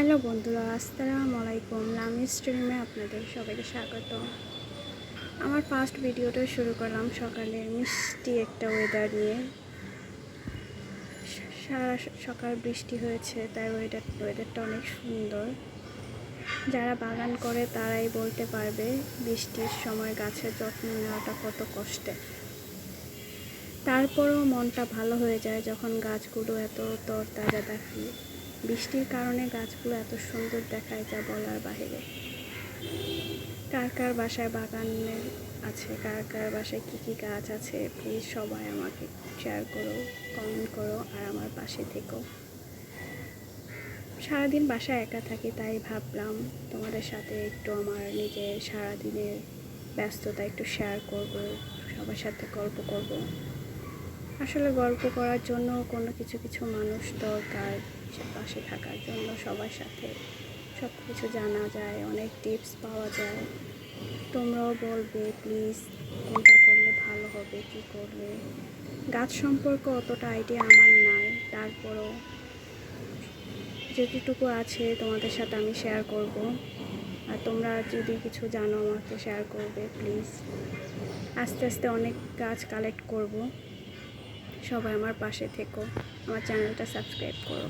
Hello বন্ধুরা, আসসালামু আলাইকুম। লামি স্ট্রিমে আপনাদের সবাইকে স্বাগত। আমার ফার্স্ট ভিডিওটা শুরু করলাম সকালে মিষ্টি একটা ওয়েদার নিয়ে। সারা সকাল বৃষ্টি হয়েছে, তাই ওয়েদার ওয়েদারটা অনেক সুন্দর। যারা বাগান করে তারাই বলতে পারবে, বৃষ্টির সময় গাছের যত্ন নেওয়াটা কত কষ্টের। তারপরেও মনটা ভালো হয়ে যায় যখন গাছগুলো এত তরতাজা দেখি। বৃষ্টির কারণে গাছগুলো এত সুন্দর দেখায় যা বলার বাইরে কার কার বাসায় বাগানের আছে, কার কার বাসায় কী কী গাছ আছে প্লিজ সবাই আমাকে শেয়ার করো কমেন্ট করো আর আমার পাশে থেকো। সারাদিন বাসায় একা থাকি তাই ভাবলাম তোমাদের সাথে একটু আমার নিজের সারাদিনের ব্যস্ততা একটু শেয়ার করব, সবার সাথে গল্প করব। আসলে গল্প করার জন্য কোনো কিছু কিছু মানুষ দরকার। পাশে থাকার জন্য সবার সাথে সব কিছু জানা যায়, অনেক টিপস পাওয়া যায়। তোমরাও বলবে প্লিজ কোনটা করলে ভালো হবে, কি করবে গাছ সম্পর্কে অতটা আইডিয়া আমার নাই। তারপরও যেটুকু আছে তোমাদের সাথে আমি শেয়ার করব। আর তোমরা যদি কিছু জানো, আমাকে শেয়ার করবে প্লিজ আস্তে আস্তে অনেক গাছ কালেক্ট করব। সবাই আমার পাশে থেকো। আমার চ্যানেলটা সাবস্ক্রাইব করো।